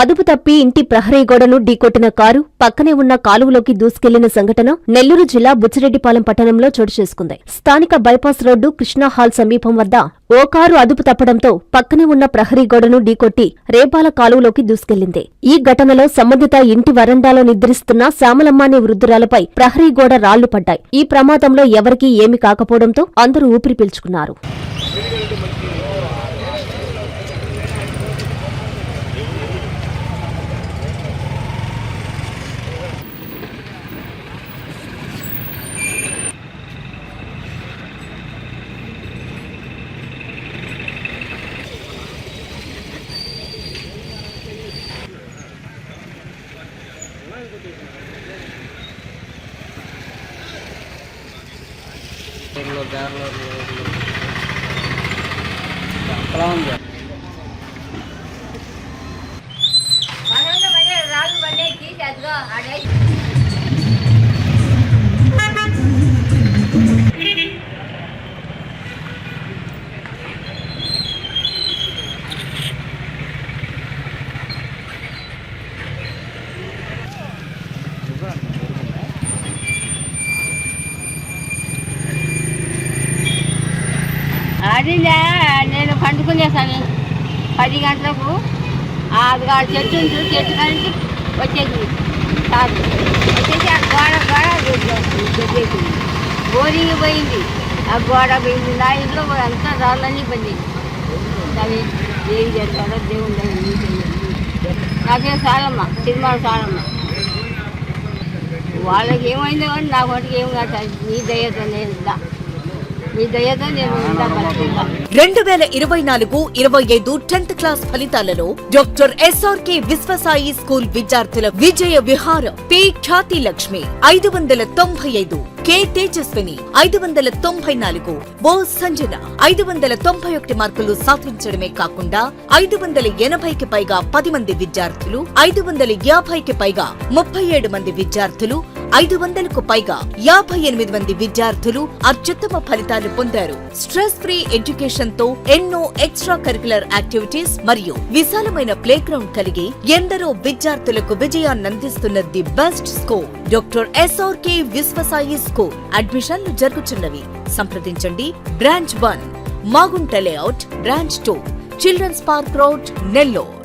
అదుపు తప్పి ఇంటి ప్రహరీ గోడను ఢీకొట్టిన కారు పక్కనే ఉన్న కాలువలోకి దూసుకెళ్ళిన సంఘటన నెల్లూరు జిల్లా బుచ్చిరెడ్డిపాలెం పట్టణంలో చోటు చేసుకుంది. స్థానిక బైపాస్ రోడ్డు కృష్ణా హాల్ సమీపం వద్ద ఓ కారు అదుపు తప్పడంతో పక్కనే ఉన్న ప్రహరీ గోడను ఢీకొట్టి రేపాల కాలువలోకి దూసుకెళ్ళింది. ఈ ఘటనలో సంబంధిత ఇంటి వరండాలో నిద్రిస్తున్న శ్యామలమ్మ అనే వృద్ధురాలపై ప్రహరీ గోడ రాళ్ళు పడ్డాయి. ఈ ప్రమాదంలో ఎవరికీ ఏమీ కాకపోవడంతో అందరూ ఊపిరి పీల్చుకున్నారు. రోడ్లో దారిలో అలా ఉంది. అదిలే నేను పండుకునేసాను పది గంటలకు అది కాదు చెట్టు ఉంటుంది చెట్టు కలిసి వచ్చేసింది. కాదు వచ్చేసి ఆ గోడ గోడ దొబ్బేసింది బోరింగ్ పోయింది. ఆ గోడ పోయింది. నా ఇంట్లో అంతా రాళ్ళన్నీ పోయింది దాన్ని ఏం చేస్తాడో దేవుడు నాకే సాలమ్మ సినిమా సాలమ్మ. వాళ్ళకి ఏమైందో కానీ నాకు ఒకటికి ఏం కాదు. నీ దయతో నేను రెండు వేల ఇరవై నాలుగు ఇరవై ఐదు టెన్త్ క్లాస్ ఫలితాలలో డాక్టర్ ఎస్ఆర్కే విశ్వసాయి స్కూల్ విద్యార్థుల విజయ విహార పి ఖ్యాతి లక్ష్మి ఐదు వందల తొంభై ఐదు. కె తేజస్విని ఐదు వందల తొంభై నాలుగు. ఓ సంజన ఐదు వందల తొంభై ఒకటి మార్కులు సాధించడమే కాకుండా ఐదు వందల ఎనభైకి పైగా పది మంది విద్యార్థులు ఐదు వందల యాభైకి పైగా ముప్పై ఏడు మంది విద్యార్థులు ఐదు వందలకు పైగా యాభై ఎనిమిది మంది విద్యార్థులు అత్యుత్తమ ఫలితాలు పొందారు. స్ట్రెస్ ఫ్రీ ఎడ్యుకేషన్తో ఎన్నో ఎక్స్ట్రా కరికులర్ యాక్టివిటీస్ మరియు విశాలమైన ప్లే గ్రౌండ్ కలిగి ఎందరో విద్యార్థులకు విజయాన్నందిస్తున్న the best score. Doctor SRK Vishwasai కు అడ్మిషన్లు జరుగుతున్నవి సంప్రదించండి. Branch one Magunta layout branch two children's park road Nellore.